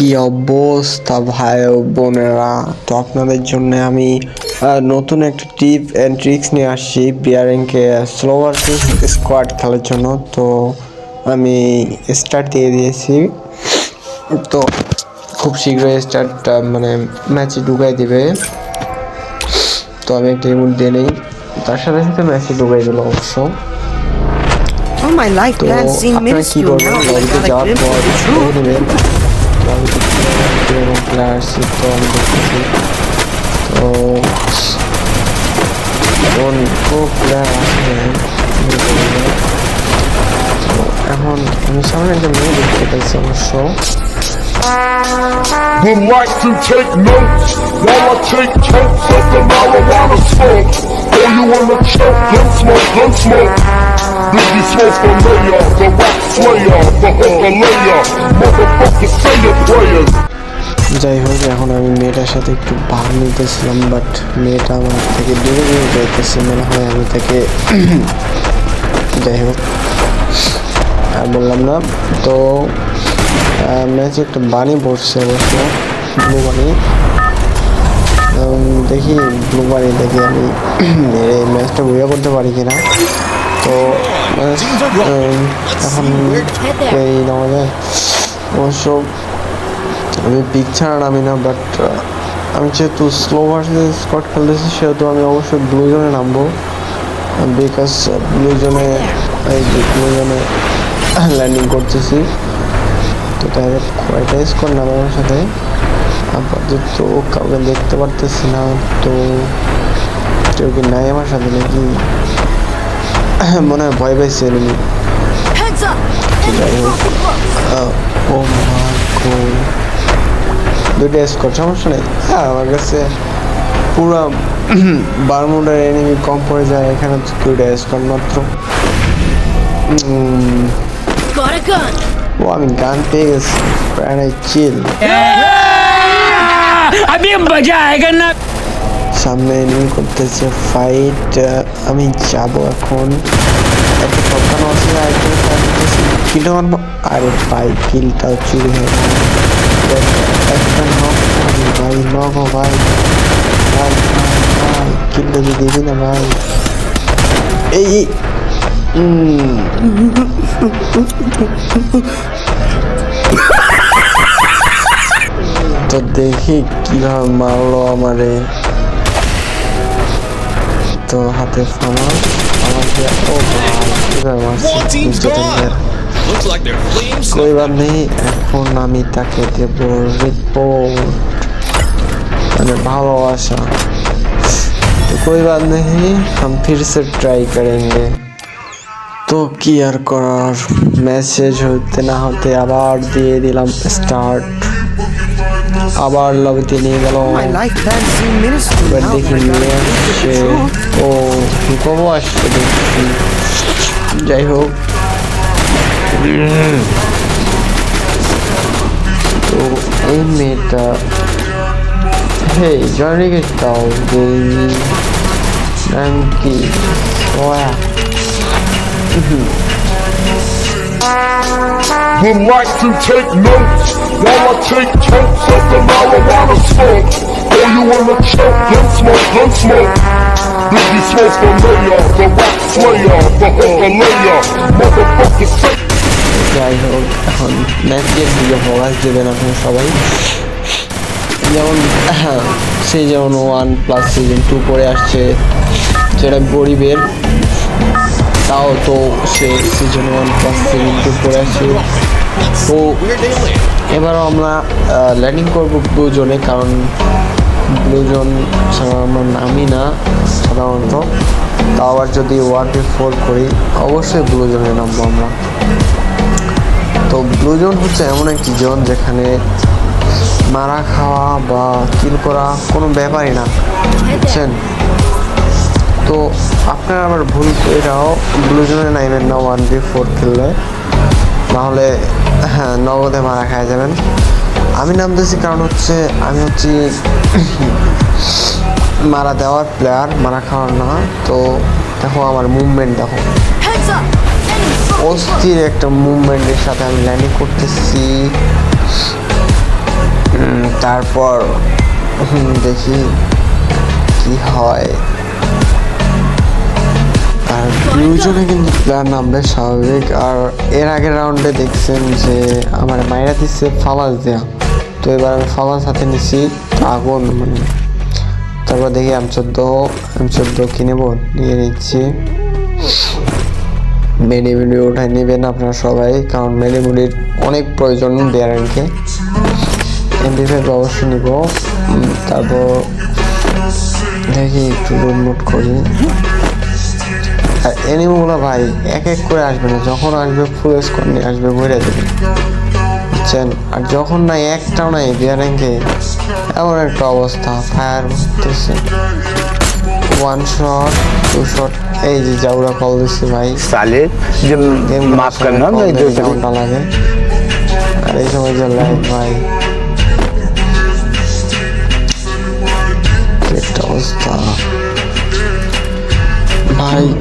কি অবস্থা ভাই ও বোনেরা? তো আপনাদের জন্য আমি নতুন একটা টিপ অ্যান্ড ট্রিক্স নিয়ে আসছি বিয়ারিংকে স্লোয়ার স্কোয়াড খেলার জন্য। তো আমি স্টার্ট দিয়ে দিয়েছি। তো খুব শীঘ্রই স্টার্ট মানে ম্যাচে ঢুকাই দেবে। তো আমি একটা রিমোট দিয়ে নিই। তার সাথে সাথে ম্যাচে ঢুকাই দিল অবশ্য। All my life plans seem minuscule now. Player আসছে তো আমি দেখতেছি তো কোন কোন প্লেয়ার আসছে তো এখন আমি সামনে একটা মেয়ে দেখতে পাইছি অবশ্য would like to take notes while I take totes of the marijuana smoke. Oh, you wanna choke, gun smoke, gun smoke. Biggie smoke for mayor, the rap slayer, the hooker layer. Motherfucker, say your prayers. যাই হোক এখন আমি মেয়েটার সাথে একটু ভাগ নিতেছিলাম but মেয়েটা আমার থেকে দূরে দূরে যাইতেছে মনে হয় আমি তাকে যাই হোক আর বললাম না। তো ম্যাচে একটা বানি পড়ছে অবশ্য ব্লু বানি দেখি ব্লু বানি দেখি আমি এই ম্যাচটা বইয়া করতে পারি কিনা। তো এখন এই নেওয়া যায় অবশ্য আমি পিক ছাড়া নামি না বাট আমি যেহেতু স্লো ভার্সেস স্কট খেলতেছি সেহেতু আমি অবশ্যই ব্লু জোনে নামবো। বিকজ ব্লু জোনে ব্লু জোনে ল্যান্ডিং করতেছি। তো তাই কয়টা স্কোর নামে আমার সাথে? আপাতত কাউকে দেখতে পারতেছি না তো কেউ কি নাই আমার সাথে নাকি? মনে হয় ভয় পাইছে up! যাই হোক ও মাই গড দুইটা স্কোর সমস্যা নেই। হ্যাঁ আমার কাছে পুরো বারমুডার এনিমি কম পড়ে যায় এখানে দুইটা স্কোর মাত্র। ও আমি গান পেয়ে গেছি। প্রাণ চিল সামনে এনিমি করতেছে ফাইট আমি যাব এখন। এত সপ্তাহ কিন্তু আমার আরে ভাই কিলটাও চুরি হয়ে বাবা ভাই ভাই ভাই কিনলে তো দিবি না ভাই এই তো দেখি কীভাবে মারলো আমারে তো হাতে ফামাল আমাকে ও ভাই কই বার নেই এখন আমি তাকে দেবো রিপোর্ট মানে ভালোবাসা तो कोई बात नहीं हम फिर से ट्राई करेंगे তো কি আর করার মেসেজ হতে না হতে আবার দিয়ে দিলাম স্টার্ট আবার লবিতে নিয়ে গেল My life plans seem minuscule এবার now. দেখি I got নিয়ে a glimpse of the আসছে truth. ও হুকমও আসছে দেখছি যাই হোক তো এই মেয়েটা হে জয়েন রিকোয়েস্ট দাও যে নাম কি ওয়া Would like to take notes while I take totes of the marijuana smoke. Oh, you wanna choke, gun smoke, gun smoke. Biggie smoke for mayor, the rap slayer, the hooker layer. Motherfucker, say যাই হোক এখন ম্যাচের দিকে focus দেবেন আপনারা সবাই যেমন হ্যাঁ যেমন ওয়ান প্লাস সিজন টু করে আসছে যেটা গরিবের। তাও তো সে season one plus season two করে আসছে। তো এবারও আমরা ল্যান্ডিং করব ব্লু জোনে কারণ ব্লু জোন ছাড়া আমরা নামি না সাধারণত। তাও আবার যদি ওয়ান টু ফোর করি, অবশ্যই ব্লু জোনে নামবো আমরা। তো ব্লু জোন হচ্ছে এমন একটি জোন যেখানে মারা খাওয়া বা কিল করা কোনো ব্যাপারই না বুঝছেন? তো আপনার আবার ভুল এটাও ব্লু জোনে নাইবেন না ওয়ান বি ফোর খেললে। নাহলে হ্যাঁ নগদে মারা খাওয়া যাবেন। আমি নাম নামতেছি কারণ হচ্ছে আমি হচ্ছি মারা দেওয়ার প্লেয়ার মারা খাওয়ার না। তো দেখো আমার মুভমেন্ট দেখো। অস্থির একটা মুভমেন্টের সাথে আমি ল্যান্ডিং করতেছি। তারপর দেখি কি হয়। আর দুজনে কিন্তু প্লেয়ার নামবে স্বাভাবিক। আর এর আগের রাউন্ডে দেখছেন যে, আমার মায়েরা দিচ্ছে ফামাস দেয়া। তো এবার আমি ফামাস হাতে নিছি আগুন মানে তারপর দেখি এম চোদ্দ এম চোদ্দ কিনেবো নিয়ে নিচ্ছি। মেডিমুড়ি ওঠায় নেবেন আপনারা সবাই, কারণ মেডিমুড়ির অনেক প্রয়োজন বিয়ারেনকে এমবি ফাইভ অবশ্যই নিব তারপর দেখি একটু ডাউনলোড করি। আর এনিমোগুলো ভাই এক এক করে আসবে না যখন আসবে ফুল স্কোর নিয়ে আসবে বইরা দেবে বুঝছেন? আর যখন না একটাও নাই বিয়ারেঙ্গে এমন একটা অবস্থা ফায়ার মারতেছে। ওয়ান শট টু শট এই যে যাওরা কল দিচ্ছে ভাই। সালে যে মাফ করনা লাগে। আর এই সময় যে লাইট ভাই।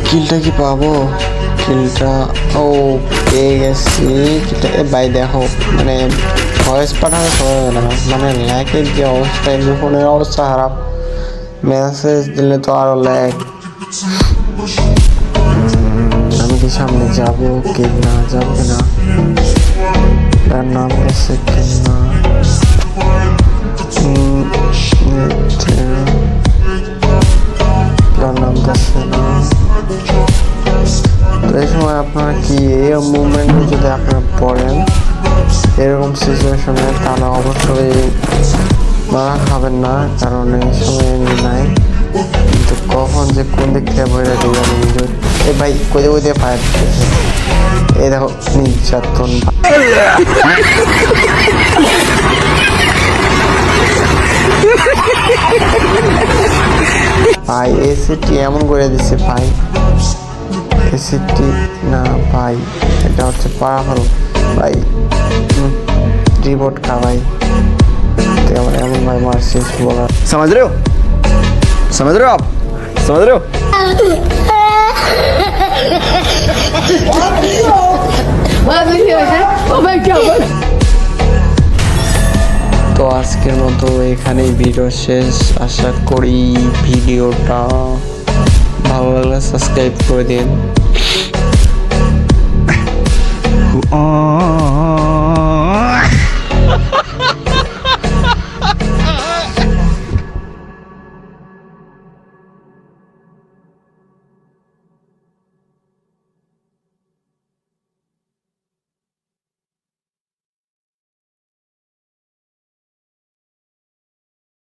কিলটা কি পাবো? কিলটা ও পেয়ে গেছি কিলটা ভাই দেখো মানে ভয়েস পাঠানো হবে না। মানে ল্যাকের যে অবস্থা এমনি ফোনের অবস্থা খারাপ। মেসেজ দিলে তো আরও ল্যাক আমি কি সামনে যাব কি না, যাব না? তার নাম গেছে কি না? এই মুভমেন্টে যদি আপনারা পড়েন, এরকম সিচুয়েশনে তাহলে অবশ্যই মারা খাবেন না, কারণ এই সময় নাই। কিন্তু কখন যে কোন দিক থেকে বইটা দিবে আমি এ ভাই কোথায় কোথায় ফায়ার এই দেখো, নির্যাতন। ভাই এসিটি এমন করে দিচ্ছে ভাই। এসিডটি না ভাই এটা হচ্ছে পাওয়ারফুল ভাই রিবোট কা ভাই আমার এমন ভাই মারছি বলার সমাজ রেও সমাজ রেও সমাজ রেও তো আজকের মতো এখানেই ভিডিও শেষ। আশা করি ভিডিওটা ভালো লাগলে সাবস্ক্রাইব করে দিন।